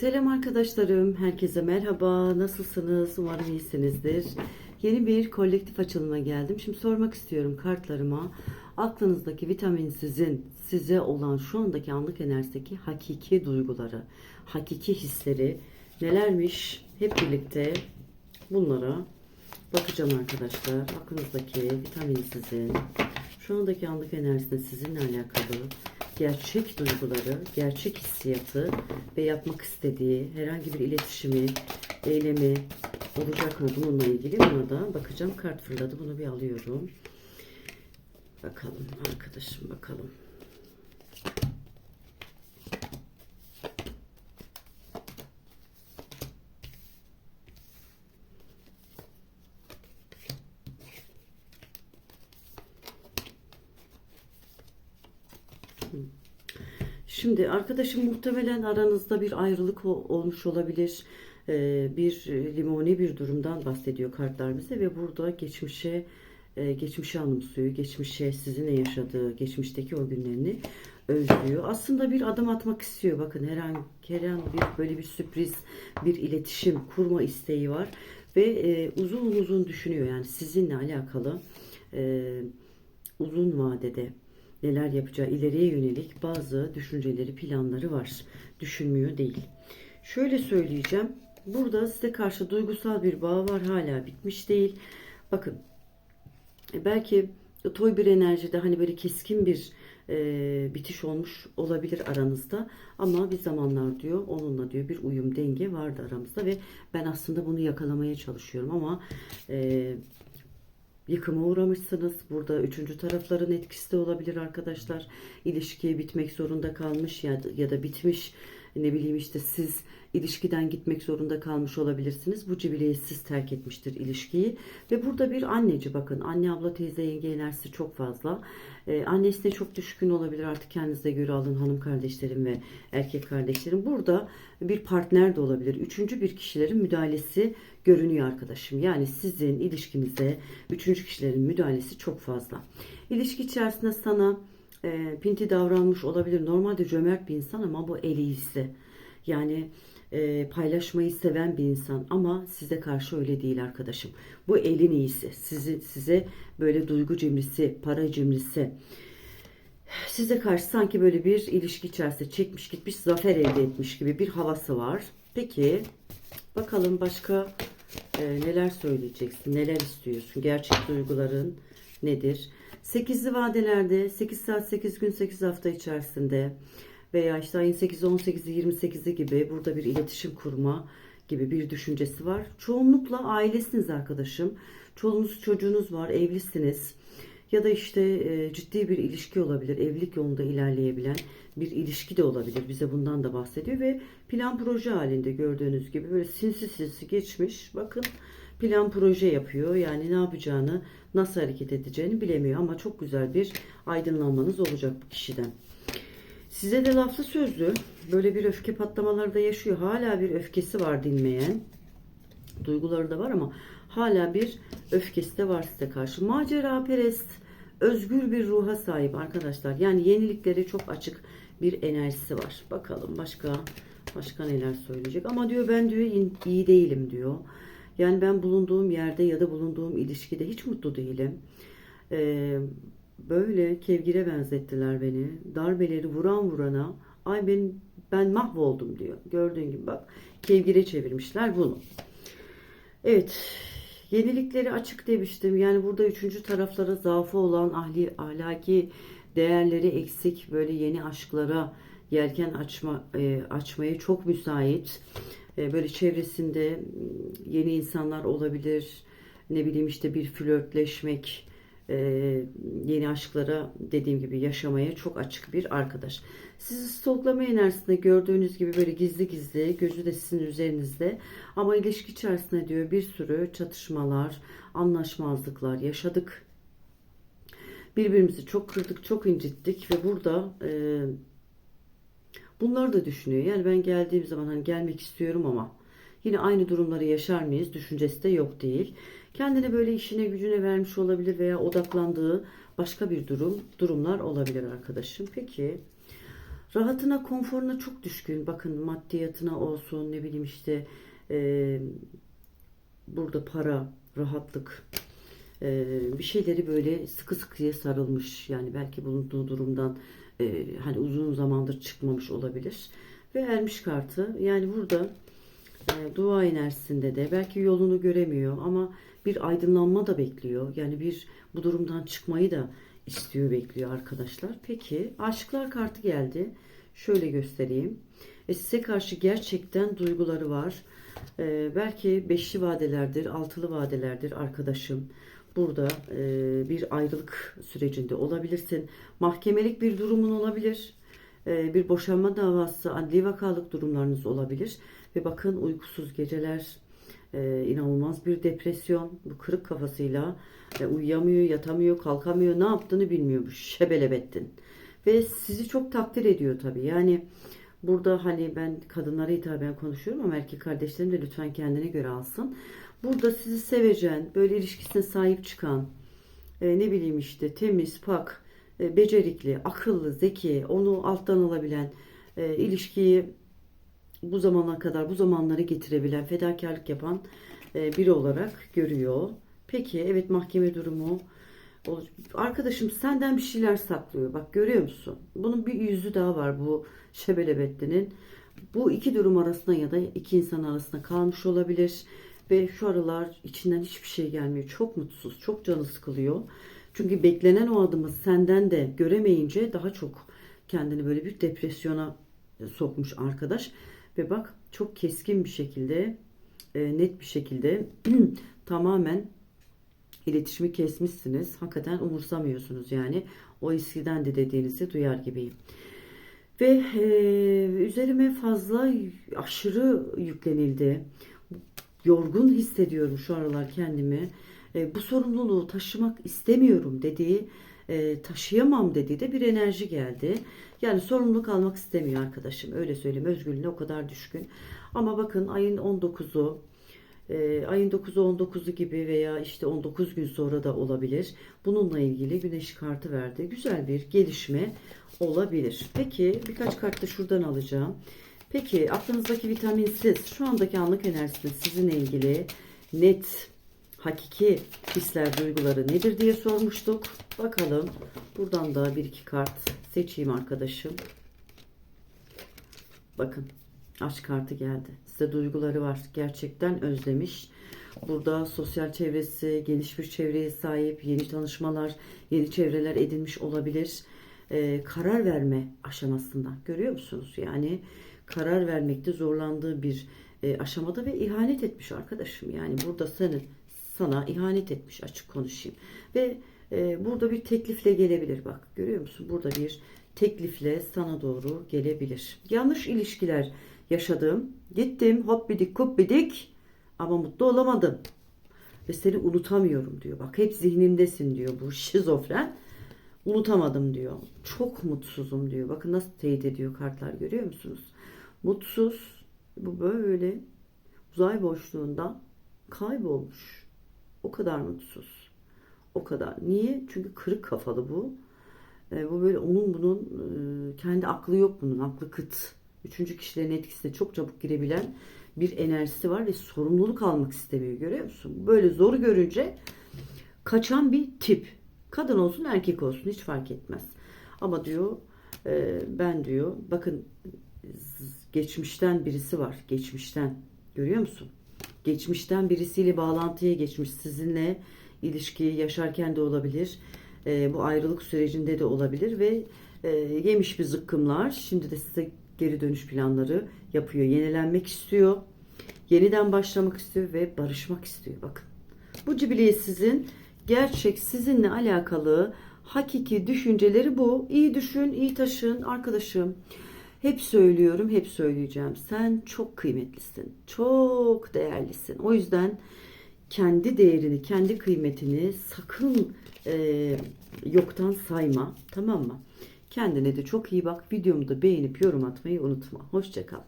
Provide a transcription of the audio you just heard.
Selam arkadaşlarım, herkese merhaba. Nasılsınız? Umarım iyisinizdir. Yeni bir kolektif açılıma geldim. Şimdi sormak istiyorum kartlarıma. Aklınızdaki vitaminsizin size olan şu andaki anlık enerjideki hakiki duyguları, hakiki hisleri nelermiş? Hep birlikte bunlara bakacağım arkadaşlar. Aklınızdaki vitaminsizin şu andaki anlık enerjisinde sizinle alakalı gerçek duyguları, gerçek hissiyatı ve yapmak istediği herhangi bir iletişimi, eylemi olacak mı bununla ilgili ona da bakacağım. Kart fırladı bunu bir alıyorum. Bakalım arkadaşım bakalım. Şimdi arkadaşım muhtemelen aranızda bir ayrılık olmuş olabilir. Ee, bir limoni bir durumdan bahsediyor kartlar ve burada geçmişe e, geçmişe anımsıyor. Geçmişe sizinle yaşadığı, geçmişteki o günlerini özlüyor. Aslında bir adım atmak istiyor. Bakın her an, her an bir böyle bir sürpriz, bir iletişim kurma isteği var ve e, uzun uzun düşünüyor. Yani sizinle alakalı e, uzun vadede neler yapacağı ileriye yönelik bazı düşünceleri, planları var. Düşünmüyor değil. Şöyle söyleyeceğim. Burada size karşı duygusal bir bağ var. Hala bitmiş değil. Bakın e, belki toy bir enerjide hani böyle keskin bir e, bitiş olmuş olabilir aranızda ama bir zamanlar diyor onunla diyor bir uyum denge vardı aramızda ve ben aslında bunu yakalamaya çalışıyorum ama e, yıkıma uğramışsınız. Burada üçüncü tarafların etkisi de olabilir arkadaşlar. İlişkiye bitmek zorunda kalmış ya ya da bitmiş ne bileyim işte siz ilişkiden gitmek zorunda kalmış olabilirsiniz. Bu cibileyi siz terk etmiştir ilişkiyi. Ve burada bir anneci bakın anne abla teyze yenge enerjisi çok fazla. Ee, annesine çok düşkün olabilir artık kendinize göre alın hanım kardeşlerim ve erkek kardeşlerim. Burada bir partner de olabilir. Üçüncü bir kişilerin müdahalesi görünüyor arkadaşım. Yani sizin ilişkinize üçüncü kişilerin müdahalesi çok fazla. İlişki içerisinde sana e, pinti davranmış olabilir. Normalde cömert bir insan ama bu el iyisi. Yani e, paylaşmayı seven bir insan ama size karşı öyle değil arkadaşım. Bu elin iyisi. Sizi, size böyle duygu cimrisi, para cimrisi. Size karşı sanki böyle bir ilişki içerisinde çekmiş gitmiş zafer elde etmiş gibi bir havası var. Peki bakalım başka e, neler söyleyeceksin, neler istiyorsun, gerçek duyguların nedir? 8'li vadelerde 8 saat 8 gün 8 hafta içerisinde veya işte ayın 8'i 18'i 28'i gibi burada bir iletişim kurma gibi bir düşüncesi var. Çoğunlukla ailesiniz arkadaşım. Çoluğunuz çocuğunuz var, evlisiniz. Ya da işte e, ciddi bir ilişki olabilir, evlilik yolunda ilerleyebilen bir ilişki de olabilir. Bize bundan da bahsediyor ve plan proje halinde gördüğünüz gibi böyle sinsi sinsi geçmiş. Bakın plan proje yapıyor. Yani ne yapacağını, nasıl hareket edeceğini bilemiyor ama çok güzel bir aydınlanmanız olacak bu kişiden. Size de laflı sözlü böyle bir öfke patlamaları da yaşıyor. Hala bir öfkesi var dinmeyen. Duyguları da var ama hala bir öfkesi de var size karşı. Macera perest, özgür bir ruha sahip arkadaşlar. Yani yeniliklere çok açık bir enerjisi var. Bakalım başka başka neler söyleyecek. Ama diyor ben diyor iyi değilim diyor. Yani ben bulunduğum yerde ya da bulunduğum ilişkide hiç mutlu değilim. Ee, böyle kevgire benzettiler beni. Darbeleri vuran vurana ay ben ben mahvoldum diyor. Gördüğün gibi bak kevgire çevirmişler bunu. Evet. Yenilikleri açık demiştim. Yani burada üçüncü taraflara zaafı olan ahli, ahlaki değerleri eksik böyle yeni aşklara yelken açma e, açmaya çok müsait. E, böyle çevresinde yeni insanlar olabilir. Ne bileyim işte bir flörtleşmek, e, yeni aşklara dediğim gibi yaşamaya çok açık bir arkadaş. Sizi stoklama enerjisinde gördüğünüz gibi böyle gizli gizli gözü de sizin üzerinizde ama ilişki içerisinde diyor bir sürü çatışmalar, anlaşmazlıklar yaşadık. Birbirimizi çok kırdık, çok incittik ve burada e, bunları da düşünüyor. Yani ben geldiğim zaman hani gelmek istiyorum ama yine aynı durumları yaşar mıyız düşüncesi de yok değil. Kendini böyle işine gücüne vermiş olabilir veya odaklandığı başka bir durum durumlar olabilir arkadaşım. Peki Rahatına, konforuna çok düşkün. Bakın maddiyatına olsun, ne bileyim işte e, burada para, rahatlık, e, bir şeyleri böyle sıkı sıkıya sarılmış. Yani belki bulunduğu durumdan e, hani uzun zamandır çıkmamış olabilir. Ve ermiş kartı. Yani burada e, dua enerjisinde de belki yolunu göremiyor ama bir aydınlanma da bekliyor. Yani bir bu durumdan çıkmayı da istiyor, bekliyor arkadaşlar. Peki aşıklar kartı geldi. Şöyle göstereyim. E, size karşı gerçekten duyguları var. E, belki beşli vadelerdir, altılı vadelerdir arkadaşım. Burada e, bir ayrılık sürecinde olabilirsin. Mahkemelik bir durumun olabilir. E, bir boşanma davası, adli vakalık durumlarınız olabilir. Ve bakın uykusuz geceler, e, inanılmaz bir depresyon. Bu kırık kafasıyla e, uyuyamıyor, yatamıyor, kalkamıyor. Ne yaptığını bilmiyor bu şebelebettin. Ve sizi çok takdir ediyor tabii. Yani burada hani ben kadınlara hitaben konuşuyorum ama erkek kardeşlerim de lütfen kendine göre alsın. Burada sizi sevecen, böyle ilişkisine sahip çıkan, e, ne bileyim işte temiz, pak, e, becerikli, akıllı, zeki, onu alttan alabilen, e, ilişkiyi bu zamana kadar bu zamanlara getirebilen, fedakarlık yapan e, biri olarak görüyor. Peki evet mahkeme durumu Arkadaşım senden bir şeyler saklıyor. Bak görüyor musun? Bunun bir yüzü daha var bu Şebelebetli'nin. Bu iki durum arasında ya da iki insan arasında kalmış olabilir. Ve şu aralar içinden hiçbir şey gelmiyor. Çok mutsuz, çok canı sıkılıyor. Çünkü beklenen o adımı senden de göremeyince daha çok kendini böyle bir depresyona sokmuş arkadaş. Ve bak çok keskin bir şekilde, e, net bir şekilde tamamen iletişimi kesmişsiniz. Hakikaten umursamıyorsunuz yani. O eskiden de dediğinizi duyar gibiyim. Ve e, üzerime fazla aşırı yüklenildi. Yorgun hissediyorum şu aralar kendimi. E, bu sorumluluğu taşımak istemiyorum dediği, e, taşıyamam dediği de bir enerji geldi. Yani sorumluluk almak istemiyor arkadaşım. Öyle söyleyeyim. Özgürlüğüne o kadar düşkün. Ama bakın ayın 19'u e, ayın 9'u 19'u gibi veya işte 19 gün sonra da olabilir. Bununla ilgili güneş kartı verdi. Güzel bir gelişme olabilir. Peki birkaç kart da şuradan alacağım. Peki aklınızdaki vitaminsiz şu andaki anlık enerjisinde sizinle ilgili net hakiki hisler duyguları nedir diye sormuştuk. Bakalım buradan da bir iki kart seçeyim arkadaşım. Bakın aşk kartı geldi. Size duyguları var. Gerçekten özlemiş. Burada sosyal çevresi, geniş bir çevreye sahip, yeni tanışmalar, yeni çevreler edinmiş olabilir. Ee, karar verme aşamasında. Görüyor musunuz? Yani karar vermekte zorlandığı bir e, aşamada ve ihanet etmiş arkadaşım. Yani burada seni sana ihanet etmiş açık konuşayım. Ve e, burada bir teklifle gelebilir bak. Görüyor musun? Burada bir teklifle sana doğru gelebilir. Yanlış ilişkiler yaşadım. Gittim hop bidik kup bidik ama mutlu olamadım. Ve seni unutamıyorum diyor. Bak hep zihnimdesin diyor bu şizofren. Unutamadım diyor. Çok mutsuzum diyor. Bakın nasıl teyit ediyor kartlar görüyor musunuz? Mutsuz. Bu böyle uzay boşluğunda kaybolmuş. O kadar mutsuz. O kadar. Niye? Çünkü kırık kafalı bu. E, bu böyle onun bunun e, kendi aklı yok bunun. Aklı kıt. Üçüncü kişilerin etkisine çok çabuk girebilen bir enerjisi var ve sorumluluk almak istemiyor. Görüyor musun? Böyle zoru görünce kaçan bir tip. Kadın olsun erkek olsun hiç fark etmez. Ama diyor e, ben diyor bakın geçmişten birisi var. Geçmişten. Görüyor musun? Geçmişten birisiyle bağlantıya geçmiş. Sizinle ilişkiyi yaşarken de olabilir. E, bu ayrılık sürecinde de olabilir ve e, yemiş bir zıkkımlar. Şimdi de size geri dönüş planları yapıyor. Yenilenmek istiyor. Yeniden başlamak istiyor ve barışmak istiyor. Bakın. Bu cibiliyetsizin gerçek sizinle alakalı hakiki düşünceleri bu. İyi düşün, iyi taşın arkadaşım. Hep söylüyorum, hep söyleyeceğim. Sen çok kıymetlisin. Çok değerlisin. O yüzden kendi değerini, kendi kıymetini sakın e, yoktan sayma. Tamam mı? Kendine de çok iyi bak. Videomu da beğenip yorum atmayı unutma. Hoşçakal.